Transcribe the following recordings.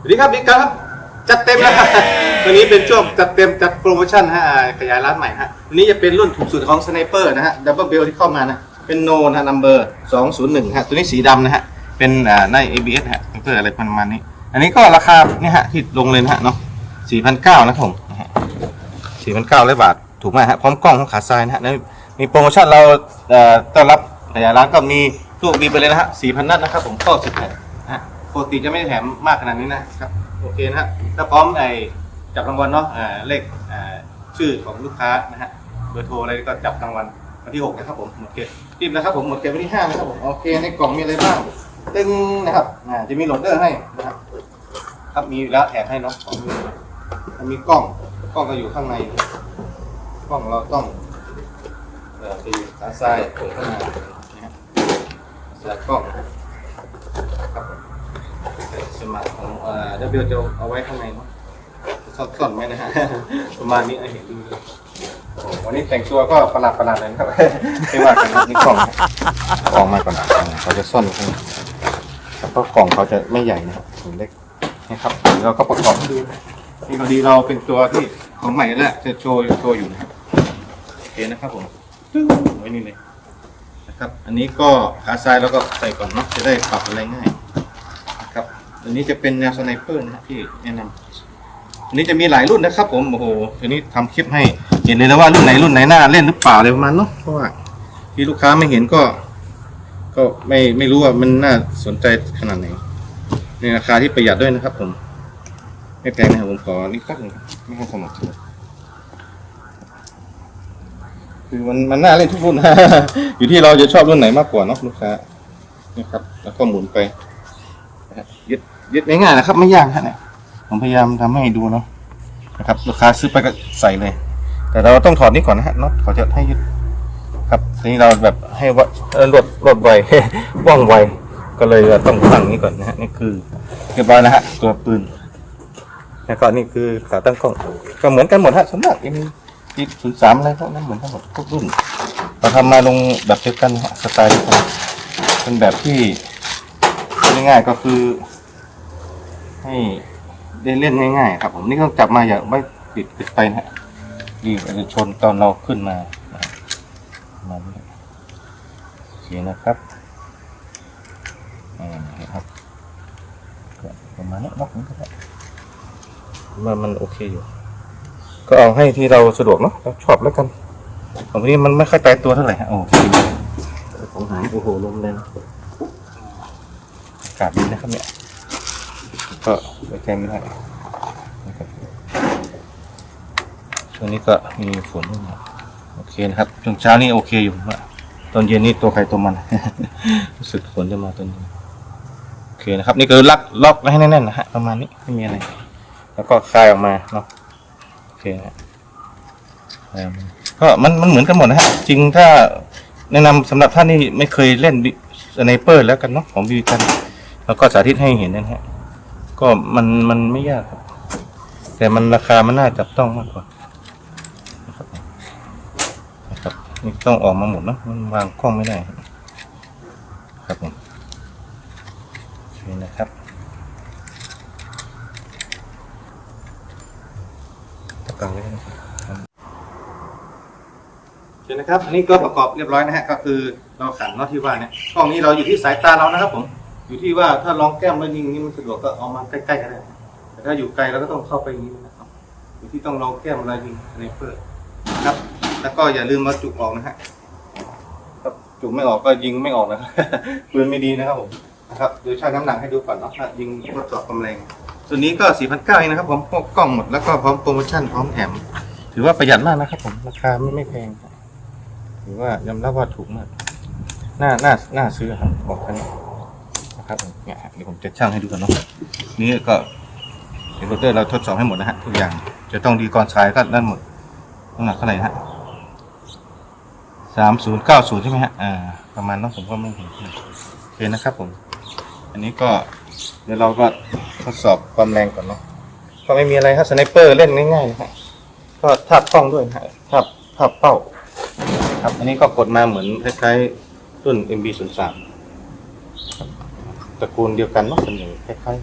สวัสดีครับบิ๊กครับ จัดเต็มนะวันนี้เป็นช่วงจัดเต็มจัดโปรโมชั่นฮะอ่าขยายร้านใหม่ฮะวันนี้จะเป็นรุ่นถูกสุดของสไนเปอร์นะฮะดับเบิลเบลที่เข้ามานะ เป็นโนนะ นัมเบอร์สองศูนย์หนึ่งฮะ ตัวนี้สีดำนะฮะ เป็นอ่าใน ABS ฮะเพื่ออะไรประมาณนี้ อันนี้ก็ราคาเนี่ยฮะที่ลงเลยนะฮะเนาะสี่พันเก้านะครับผมสี่พันเก้าร้อยบาท ถูกไหมฮะ พร้อมกล้องของขาซ้ายนะฮะแล้วมีโปรโมชั่นเราเอ่อต้อนรับขยายร้านก็มีตู้บีไปเลยนะฮะสี่พันนัดนะครับผมก็สิบแผ่น ปกติจะไม่แถมมากขนาดนี้นะครับ โอเคนะฮะถ้าพร้อมไอ้จับรางวัลเนาะอ่าเลขอ่าชื่อของลูกค้านะฮะเบอร์โทรอะไรก็จับรางวัลวันที่หกนะครับผมหมดเขตรีบนะครับผมหมดเขตวันที่ห้านะครับผมโอเคในกล่องมีอะไรบ้างตึงนะครับอ่าจะมีโหลดเดอร์ให้นะครับครับมีอยู่แล้วแถมให้เนาะของมีมันมีกล้องกล้องก็อยู่ข้างใน กล้องเราต้องเอ่อจะอยู่ขาซ้ายเปิดเข้ามานะฮะใส่กล้องครับ สมาร์ทของเอ่อเดี๋ยวเบลจะเอาไว้ข้างในเนาะซ่อนซ่อนไว้นะฮะ ประมาณนี้ให้เห็นดูเลยโอ้โหวันนี้แต่งตัวก็ประหลาดประหลาดเลยนะครับ ไม่ว่ากันนะนี่กล่องนะกล่องมาก่อนนะเขาจะซ่อนข้างในแล้วก็กล่องเขาจะไม่ใหญ่นะครับถึงเล็กนะครับเดี๋ยวเราก็ประกอบให้ดูนะนี่พอดีเราเป็นตัวที่ของใหม่แล้วจะโชว์โชว์อยู่นะครับโอเคนะครับผมตึ้งไว้นี่เลยนะครับ อันนี้ก็ขาซ้ายแล้วก็ใส่ก่อนเนาะจะได้ปรับอะไรง่าย อันนี้จะเป็นแนวสไนเปอร์นะครับที่แนะนำอันนี้จะมีหลายรุ่นนะครับ ผมโอ้โหทีนี้ทำคลิปให้เห็นเลยนะว่ารุ่นไหนรุ่นไหนน่าเล่นหรือเปล่าอะไรประมาณเนาะเพราะว่าที่ลูกค้าไม่เห็นก็ ก็ไม่ไม่รู้ว่ามันน่าสนใจขนาดไหนในราคาที่ประหยัดด้วยนะครับ ผม ไม่แพงนะครับผมขอนี่ครับนึงไม่ให้สมัครคือมันมันน่าเล่นทุกรุ่นอยู่ที่เราจะชอบรุ่นไหนมากกว่าเนาะลูกค้านะครับ แล้วก็หมุนไป ยึดยึดง่ายๆนะครับ ไม่ยากฮะเนี่ยผมพยายามทำให้ดูเนาะนะครับลูกค้าซื้อไปก็ใส่เลย แต่เราต้องถอดนี้ก่อนนะฮะน็อตเขาจะให้ยึดครับทีนี้เราแบบให้ว่าเอ่อรวดรวดไวว่องไวก็เลยต้องตั้งนี้ก่อนนะฮะนี่คือเรียบร้อยนะฮะตัวปืนแล้วก็นี่คือขาตั้งกล้องก็เหมือนกันหมดฮะสำหรับเอ็มจีศูนย์สามอะไรพวกนั้นเหมือนกันหมดทุกรุ่นเราทำมาลงแบบเดียวกันฮะสไตล์เดียวกันเป็นแบบที่ ง่ายๆก็คือ ให้ได้เล่นง่ายๆ ครับผมนี่ต้องจับมาอย่าไม่ปิดปิดไปนะฮะดีอาจะชนตอนเราขึ้นมามาโอเคนะครับอ่าครับก็ประมาณนี้นอกนี้ก็ได้มันมันโอเคอยู่ ก็เอาให้ที่เราสะดวกเนาะเราชอบแล้วกันของนี้มันไม่ค่อยตายตัวเท่าไหร่ฮะโอเคของหายโอ้โหลมแรงากาศดีนะครับเนี่ย ก็ไว้ใจไม่ได้นะครับช่วงนี้ก็มีฝนนิดหน่อยโอเคนะครับช่วงเช้านี่โอเคอยู่ว่าตอนเย็นนี่ตัวใครตัวมัน รู้สึกฝนจะมาตอนนี้โอเคนะครับ นี่คือล็อกล็อกไว้ให้แน่นๆนะฮะประมาณนี้ไม่มีอะไร แล้วก็คลายออกมาเนาะโอเคนะฮะคลายออกมาก็มันมันเหมือนกันหมดนะฮะจริงถ้าแนะนำสำหรับท่านที่ไม่เคยเล่นสไนเปอร์แล้วกันเนาะของบีบีกัน แล้วก็สาธิตให้เห็นนะฮะก็มันมันไม่ยากครับ แต่มันราคามันน่าจับต้องมากกว่านะครับนี่ต้องออกมาหมดนะมันวางกล้องไม่ได้ ครับผมโอเคนะครับตะกังไว้นะครับโอเคนะครับ อันนี้ก็ประกอบเรียบร้อยนะฮะก็คือเราขันเนาะที่ว่าเนี่ยกล้องนี้เราอยู่ที่สายตาเรานะครับผม อยู่ที่ว่าถ้าลองแก้มแล้วยิงนี่มันสะดวกก็เอามาใกล้ๆกันได้แต่ถ้าอยู่ไกลเราก็ต้องเข้าไปอย่างนี้นะครับ อยู่ที่ต้องลองแก้มเวลายิงในเพื่อนครับ แล้วก็อย่าลืมมาจุกออกนะฮะถ้าจุกไม่ออกก็ยิงไม่ออกนะครับปืนไม่ดีนะครับผมนะครับเดี๋ยวชั่งน้ำหนักให้ดูก่อนเนาะยิงทดสอบความแรงส่วนนี้ก็4 9 0 0เองนะครับผมพวกกล้องหมดแล้วก็พร้อมโปรโมชั่นพร้อมแถมถือว่าประหยัดมากนะครับผมราคาไม่ไม่แพงถือว่ายอมรับว่าถูกมากน่าน่าน่าซื้อครับบอกกันนะ ครับผมเนี่ยฮะเดี๋ยวผมจะช่างให้ดูกันเนาะนี่ก็เดี๋ยวโรเตอร์เราทดสอบให้หมดนะฮะทุกอย่างจะต้องดีก่อนสายก็นั่นหมดน้ำหนักเท่าไหร่ฮะสามศูนย์เก้าศูนย์ใช่ไหมฮะอ่าประมาณนั้นผมก็ไม่เห็นโอเคนะครับผม อันนี้ก็เดี๋ยวเราก็ทดสอบความแรงก่อนเนาะก็ไม่มีอะไรครับสไนเปอร์เล่นง่ายๆนะฮะก็ทับกล้องด้วยนะฮะทับทับเป้า ครับอันนี้ก็กดมาเหมือนคล้ายๆรุ่น MB 0 3 ตระกูลเดียวกันเนาะส่วนใหญ่คล้าย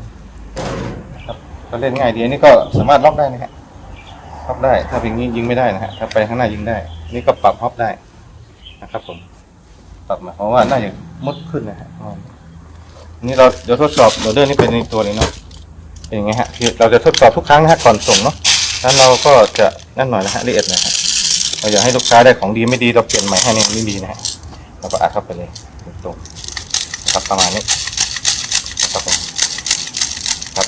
ๆนะครับก็เล่นง่ายดีอันนี้ก็สามารถล็อกได้นะฮะล็อกได้ ถ้าเป็นอย่างนี้ยิงไม่ได้นะฮะถ้าไปข้างหน้ายิงได้ นี่ก็ปรับฮอปได้นะครับ ผม ปรับมาเพราะว่าน่าจะมุดขึ้นนะฮะนี่เราเดี๋ยวทดสอบโหลดเดอร์นี่เป็นในตัวเลยเนาะเป็นอย่างไงฮะคือเราจะทดสอบทุกครั้งนะฮะก่อนส่งเนาะแล้วเราก็จะนั่นหน่อยนะฮะละเอียดหนะฮะเราอยากให้ลูกค้าได้ของดีไม่ดีเราเปลี่ยนใหม่ให้เนี่ยไม่ดีนะฮะเราก็อัดเข้าไปเลยตรงครับประมาณนี้นะครับผมครับ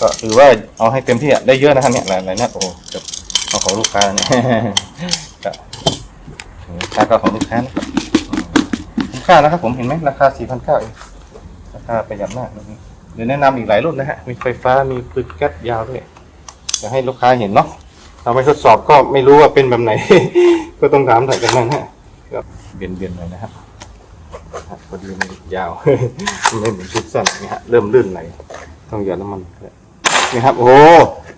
ก็ถือว่าเอาให้เต็มที่อะได้เยอะนะครับเนี่ยหลายๆนัดโอ้โหเกือบเอาของลูกค้าเนี่ยก็ราคาของลูกค้านะครับคุ้มค่านะครับ ผมเห็นไหมราคา4,900เองราคาประหยัดมากนะครับเดี๋ยวแนะนำอีกหลายรุ่นนะฮะ มีไฟฟ้า มีปืนแก๊สยาวด้วยจะให้ลูกค้าเห็นเนาะเราไม่ทดสอบก็ไม่รู้ว่าเป็นแบบไหน ก็ต้องถามถ่ายกันมาฮะครับเบียนเบียนๆหน่อยนะครับพอดีมันยาว ไม่เหมือนชุดสั้นนี่ฮะ เริ่มลื่นไหลต้องหยอดน้ำมัน นี่ครับ โอ้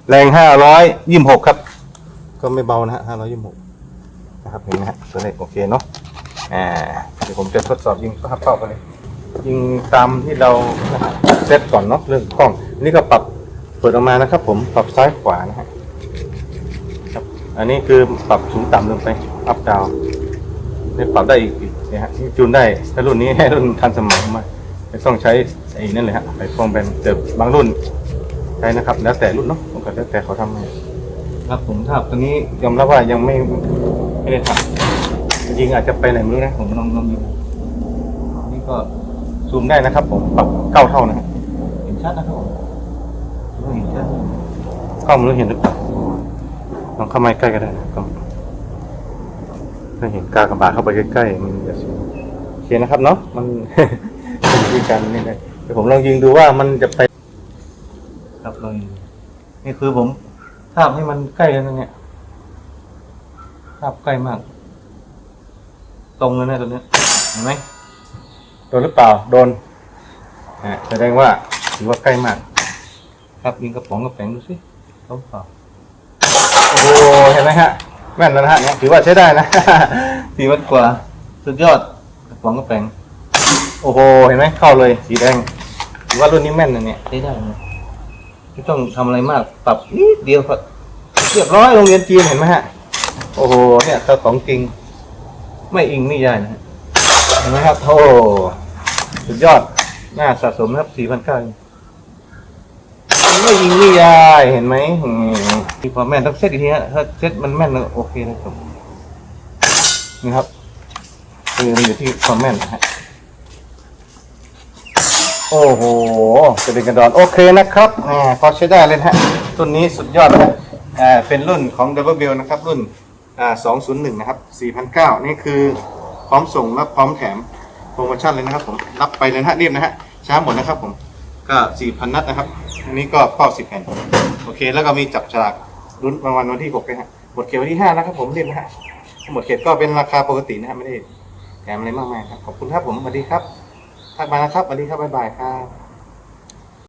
แรงห้าร้อยยี่สิบหกครับ ก็ไม่เบานะฮะห้าร้อยยี่สิบหกนะครับเห็นไหมฮะตัวเลขโอเคเนาะอ่าเดี๋ยวผมจะทดสอบยิงภาพเป้าไปเลยยิงตามที่เราเซตก่อนเนาะเรื่องกล้องนี่ก็ปรับเปิดออกมานะครับ ผมปรับซ้ายขวานะฮะครับ อันนี้คือปรับสูงต่ำลงไปอัพดาวนี่ปรับได้อีกเนี่ยฮะจูนได้ถ้ารุ่นนี้ให้รุ่นทันสมัยมากไม่ต้องใช้ไอ้นั่นเลยฮะไปฟองแบนแต่บางรุ่น ใช้นะครับ แล้วแต่รุ่นเนาะผมก็แล้วแต่เขาทำให้ครับผมถ้าตอนนี้ยอมรับว่ายังไม่ไม่ได้ทำจริงๆอาจจะไปไหนไม่รู้นะผมลองลองดูนี่ก็ซูมได้นะครับ ผมปรับเก้าเท่านะฮะเห็นชัดนะครับผมเห็นชัดกล้องมันรู้เห็นหรือเปล่าลองเข้ามาใกล้ก็ได้นะก็ถ้าเห็นกากระบาดเข้าไปใกล้ๆมันจะสวยโอเคนะครับเนาะมันเป็นวิธีการนี่เลยเดี๋ยวผมลองยิงดูว่ามันจะไป ครับลองยิงดูนี่คือผมทาบให้มันใกล้กันนะเนี่ยทาบใกล้มาก ตรงเลยนะตัวเนี้ยเห็นไหมโดนหรือเปล่าโดนอ่าแสดงว่าถือว่าใกล้มาก ครับยิงกระป๋องกระแปงดูสิตรงเปล่าโอ้โหเห็นไหมฮะแม่นแล้วนะฮะเนี่ยถือว่าใช้ได้นะสี่วัดกว่าสุดยอดกระป๋องกระแปงโอ้โหเห็นไหมเข้าเลยสีแดงถือว่ารุ่นนี้แม่นนะเนี่ยใช้ได้นะ ไม่ต้องทำอะไรมาก ปรับนิดเดียวเรียบร้อยโรงเรียนจีนเห็นไหมฮะ โอ้โห เนี่ยถ้าของจริง ไม่อิงนี่ได้นะเห็นไหมครับโอ้สุดยอดน่าสะสมครับสี่พันเก้าไม่ยิงนี่ได้เห็นไหมมที่พอแม่นต้องเซตอีกทีฮะถ้าเซตมันแม่นโอเคนะครับนี่ครับคือมันอยู่ที่ความแม่นนะฮะ โอ้โหจะเป็นกระดอนโอเคนะครับอ่าพอใช้ได้เลยนะฮะรุ่นนี้สุดยอดนะอ่าเป็นรุ่นของ Double Bell นะครับ รุ่นอ่า201นย์หนึ่งนะครับ4,900นี่คือพร้อมส่งและพร้อมแถมโปรโมชั่นเลยนะครับผมรับไปเลยนะฮะรีบนะฮะช้าหมดนะครับผมก็4,000นัดนะครับอันนี้ก็เป้า10แผ่นโอเค แล้วก็มีจับฉลากรุ่นรางวัลวันที่6ด้วยฮะหมดเขตวันที่5นะครับผมเรียบนะฮะหมดเขตก็เป็นราคาปกตินะฮะไม่ได้แถมอะไรมากมายครับขอบคุณครับผมสวัสดีครับ ทักมานะครับสวัสดีครับบ๊ายบายครับ